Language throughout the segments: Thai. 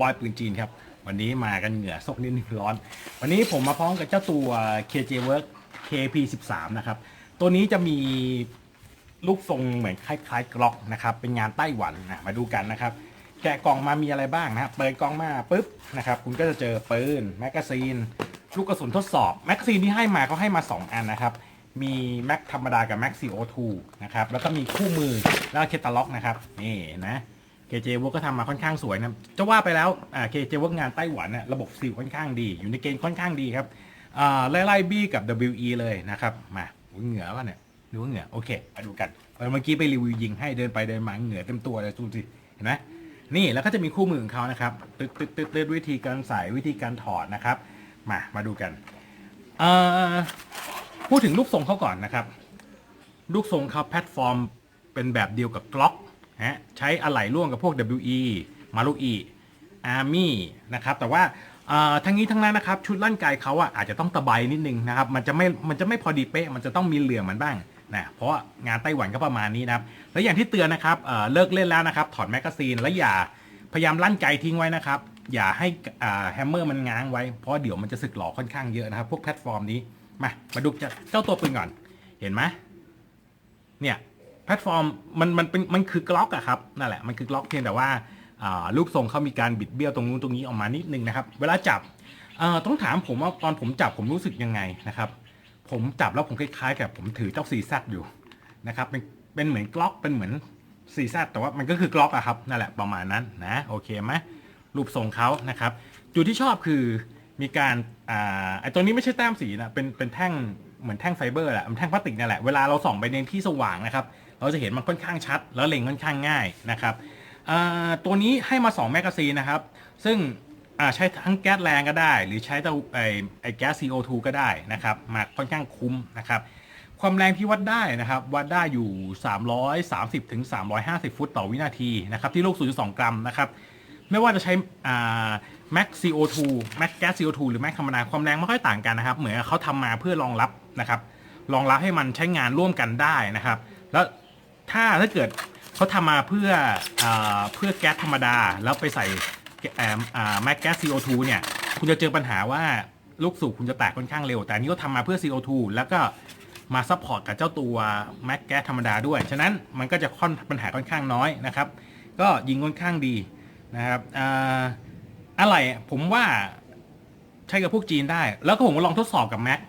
บอยปืนจีนครับ วันนี้มากันเหงื่อซกนิดนึงร้อน วันนี้ผมมาพร้อมกับเจ้าตัว KJ Work KP 13 นะครับ ตัวนี้จะมีรูปทรงเหมือนคล้ายๆกล็อกนะครับ เป็นงานไต้หวันนะมาดูกันนะครับ แกะกล่องมามีอะไรบ้างนะเปิดกล่องมาปุ๊บนะครับ คุณก็จะเจอปืนแมกกาซีนลูกกระสุนทดสอบแมกกาซีนที่ให้มาเขาให้มา 2 อันนะครับมีแม็กธรรมดากับแม็ก CO2 นะครับ แล้วก็มีคู่มือแล้วก็เคตาล็อกนะครับ นี่นะ KJ Work ก็ทำมาค่อนข้างสวยนะจะว่าไปแล้วอ่า KJ Work งานไต้หวันน่ะระบบซิลค่อนข้างดี อยู่ในเกณฑ์ค่อนข้างดีครับอ่าไล่ไล่บี้กับ WE เลยนะครับ มาเหงื่อวะเนี่ยดูเหงื่อโอเคมาดูกันเมื่อกี้ไปรีวิวยิงให้เดินไปเดินมาเหงื่อเต็มตัวเลยดูสิเห็นไหมนี่แล้วก็จะมีคู่มือของเขานะครับตึ๊ดตึ๊ดตึ๊ดตึ๊ดวิธีการใส่วิธีการถอดนะครับ มามาดูกันเอ่อพูดถึงรูปทรงเขาก่อนนะครับลูกทรงเขาแพลตฟอร์มเป็นแบบเดียวกับกล็อก ฮะใช้อะไหล่ร่วมกับพวก WE มารุอีอาร์มี่นะครับแต่ว่าทั้งนี้ทั้งนั้นนะครับชุดลั่นไกเขาอะอาจจะต้องตะไบนิดนึงนะครับมันจะไม่มันจะไม่พอดีเป๊ะมันจะต้องมีเหลื่อมมันบ้างนะเพราะงานไต้หวันก็ประมาณนี้นะครับแล้วอย่างที่เตือนนะครับเเลิกเล่นแล้วนะครับถอดแมกกาซีนและอย่าพยายามลั่นไกทิ้งไว้นะครับอย่าให้แฮมเมอร์มันง้างไว้เพราะเดี๋ยวมันจะสึกหลอค่อนข้างเยอะนะครับ พวกแพลตฟอร์มนี้มามาดูเจ้าตัวปืนก่อน เห็นไหมเนี่ย พลตฟอร์มมันมันเป็นมันคือกล็อกอะครับนั่นแหละมันคือกล็อกเพียงแต่ว่าารูปทรงเขามีการบิดเบี้ยวตรงนู้นตรงนี้ออกมานิดนึงนะครับ เวลาจับต้องถามผมว่าตอนผมจับผมรู้สึกยังไงนะครับ ผมจับแล้วผมคล้ายๆกับผมถือเจ้าซีซัอยู่นะครับเป็นเป็นเหมือนกล็อกเป็นเหมือนซีซัแต่ว่ามันก็คือกล็อกอะครับนั่นแหละประมาณนั้นนะโอเคไหมรูปทรงเขานะครับจุดที่ชอบคือมีการอ่าไอตัวนี้ไม่ใช่แต้มสีนะเป็นเป็นแท่งเหมือนแท่งไฟเบอร์แหละมันแท่งพลาสติกนั่นแหละเวลาเราส่องไปในที่สว่างนะครับ เราจะเห็นมันค่อนข้างชัด แล้วเล็งค่อนข้างง่ายนะครับตัวนี้ให้มา 2 แมกกาซีนนะครับ ซึ่งใช้ทั้งแก๊สแรงก็ได้ หรือใช้ตัวไอไอแก๊ส CO2 ก็ได้นะครับมาค่อนข้างคุ้มนะครับ ความแรงที่วัดได้นะครับ วัดได้อยู่ 330ถึง350 ฟุตต่อวินาทีนะครับที่ลูก 0.2 กรัมนะครับ ไม่ว่าจะใช้อ่า Max CO2 Max Gas CO2 หรือ Max ธรรมดาความแรงไม่ค่อยต่างกันนะครับ เหมือนเขาทำมาเพื่อรองรับนะครับรองรับให้มันใช้งานร่วมกันได้นะครับ แล้ว ถ้าถ้าเกิดเขาทำมาเพื่ออเพื่อแก๊สธรรมดา แล้วไปใส่แม็กแก๊ส CO2 เนี่ย คุณจะเจอปัญหาว่าลูกสูบคุณจะแตกค่อนข้างเร็ว แต่อันนี้เขาทำมาเพื่อ CO2 แล้วก็มาซัพพอร์ตกับเจ้าตัวแม็กแก๊สธรรมดาด้วย ฉะนั้นมันก็จะค่อนปัญหาค่อนข้างน้อยนะครับ ก็ยิงค่อนข้างดีนะครับออะไรผมว่าใช้กับพวกจีนได้ แล้วก็ผมก็ลองทดสอบกับแม็ก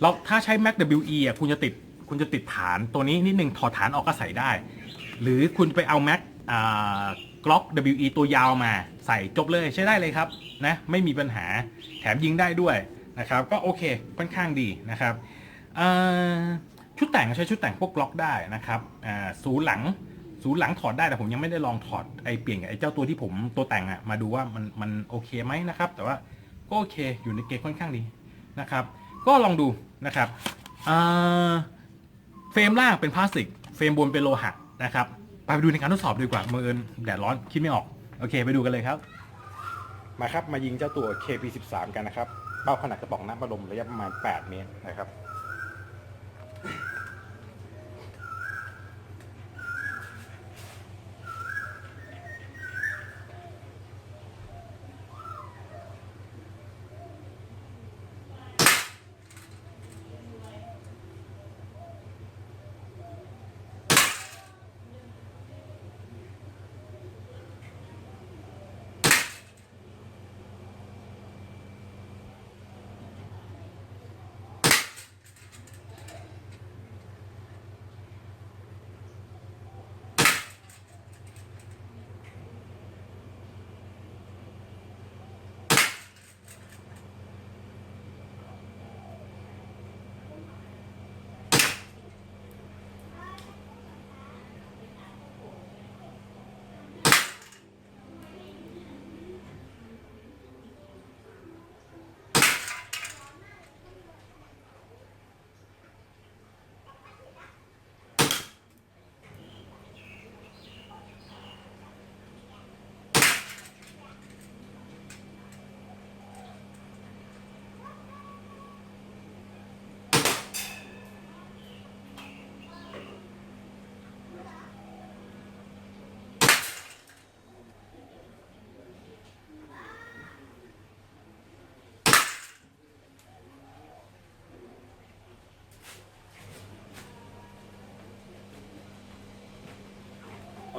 เราถ้าใช้ Mac WE อะคุณจะติด คุณจะติดฐานตัวนี้นิดนึงถอดฐานออกก็ใส่ได้ หรือคุณไปเอา Mac อ่ากล็อก WE ตัวยาวมาใส่จบเลยใช้ได้เลยครับนะไม่มีปัญหาแถมยิงได้ด้วยนะครับ ก็โอเคค่อนข้างดีนะครับชุดแต่งใช้ชุดแต่งพวกกล็อกได้นะครับศูนย์หลังศูนย์หลังถอดได้แต่ผมยังไม่ได้ลองถอดไอเปลี่ยนไอเจ้าตัวที่ผมตัวแต่งอะมาดูว่ามันมันโอเคไหมนะครับ แต่ว่าก็โอเคอยู่ในเกณฑ์ค่อนข้างดีนะครับ ก็ลองดูนะครับอ่า รมล่างเป็นพลาสติก เฟรมบนเป็นโลหะนะครับ ไปดูในการทดสอบดีกว่ามือเอินแดดร้อนคิดไม่ออก โอเค ไปดูกันเลยครับ มาครับ มายิงเจ้าตัว KP13 กันนะครับ เป้าขนาดกระป๋องน้ำประดมระยะประมาณ 8 เมตรนะครับ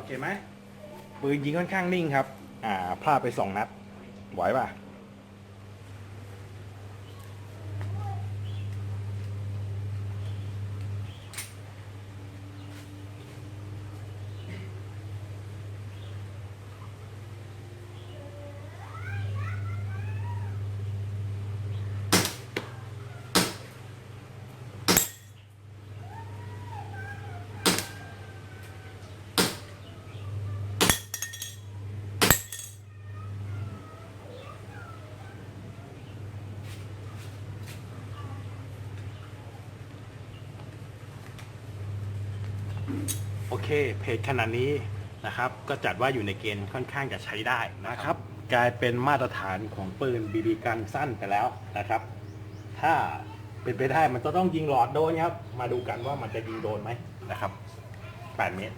เคไหมปืนยิงค่อนข้างนิ่งครับ อ่าพลาดไปสองนัดไหวป่ะ เคเพจขนาดนี้นะครับ ก็จัดว่าอยู่ในเกณฑ์ค่อนข้างจะใช้ได้นะครับ กลายเป็นมาตรฐานของปืนบีบีกันสั้นไปแล้วนะครับ ถ้าเป็นไปได้มันจะต้องยิงหลอดโดนครับ มาดูกันว่ามันจะยิงโดนไหมนะครับ8เมตร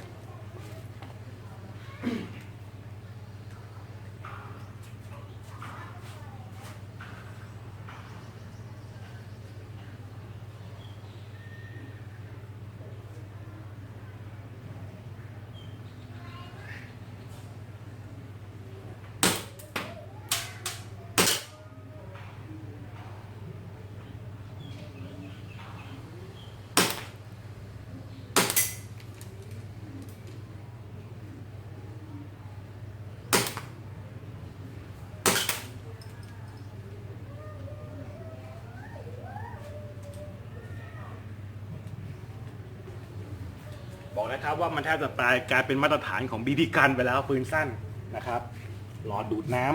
บอกนะครับว่ามันแทบจะตายกลายเป็นมาตรฐานของบีบีกันไปแล้วปืนสั้นนะครับหลอดดูดน้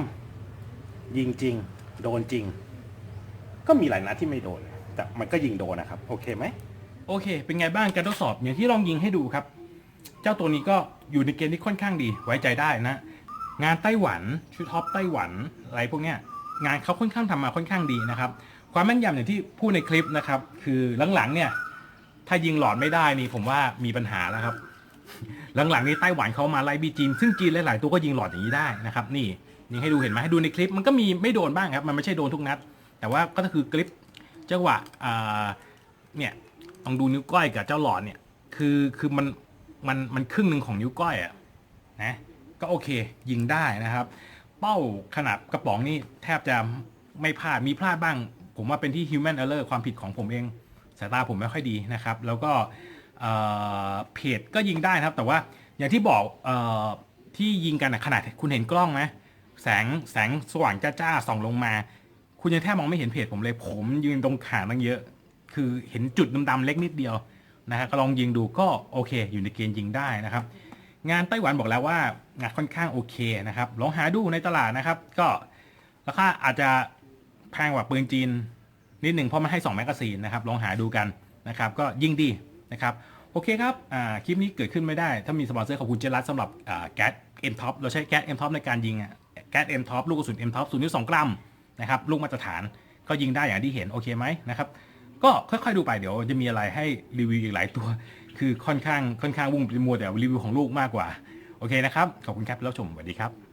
ำยิงจริง โดนจริง ก็มีหลายนัดที่ไม่โดน แต่มันก็ยิงโดนนะครับ โอเคไหมโอเค เป็นไงบ้างการทดสอบอย่างที่ลองยิงให้ดูครับ เจ้าตัวนี้ก็อยู่ในเกณฑ์ที่ค่อนข้างดีไว้ใจได้นะ งานไต้หวันชุดท็อปไต้หวันอะไรพวกเนี้ยงานเขาค่อนข้างทำมาค่อนข้างดีนะครับ ความแม่นยำอย่างที่พูดในคลิปนะครับ คือหลังๆเนี่ย ถ้ายิงหลอดไม่ได้นี่ผมว่ามีปัญหาแล้วครับ หลังๆนี้ไต้หวันเขามาไล่บีจีนซึ่งจีนหลายๆตัวก็ยิงหลอดอย่างนี้ได้นะครับ นี่ยิงให้ดูเห็นไหมให้ดูในคลิปมันก็มีไม่โดนบ้างครับ มันไม่ใช่โดนทุกนัด แต่ว่าก็คือกลิปจังหวะเนี่ยลองดูนิ้วก้อยกับเจ้าหลอดเนี่ยคือคือมันมันมันครึ่งหนึ่งของนิ้วก้อยอะนะก็โอเคยิงได้นะครับ เป้าขนาดกระป๋องนี่แทบจะไม่พลาดมีพลาดบ้าง ผมว่าเป็นที่ human error ความผิดของผมเอง สายตาผมไม่ค่อยดีนะครับ แล้วก็เพจก็ยิงได้นะครับ แต่ว่าอย่างที่บอกออที่ยิงกันนะขนาดคุณเห็นกล้องไหมแสงแสงสว่างจ้าๆส่องลงมา คุณยังแทบมองไม่เห็นเพจผมเลยผมยืนตรงขาตั้งเยอะ คือเห็นจุดดำๆเล็กนิดเดียวนะฮะก็ลองยิงดูก็โอเค อยู่ในเกณฑ์ยิงได้นะครับ งานไต้หวันบอกแล้วว่างานค่อนข้างโอเคนะครับลองหาดูในตลาดนะครับ ก็ราคาอาจจะแพงกว่าปืนจีน นิดหนึ่งเพราะมันให้ 2 แมกกาซีนนะครับลองหาดูกันนะครับก็ยิ่งดีนะครับโอเคครับคลิปนี้เกิดขึ้นไม่ได้ ถ้ามีสปอนเซอร์ขอบคุณเจรัสสำหรับแก๊สเอ็มท็อปเราใช้แก๊สเอ็มท็อปในการยิงแก๊สเอ็มท็อปลูกกระสุนเอ็มท็อปศูนย์จุดสองกรัมนะครับลูกมาตรฐานก็ยิงได้อย่างที่เห็น โอเคไหมนะครับก็ค่อยๆดูไปเดี๋ยวจะมีอะไรให้รีวิวอีกหลายตัว คือค่อนข้างค่อนข้างวุ่งไปมัวแต่รีวิวของลูกมากกว่า โอเคนะครับ ขอบคุณครับแล้วชมสวัสดีครับ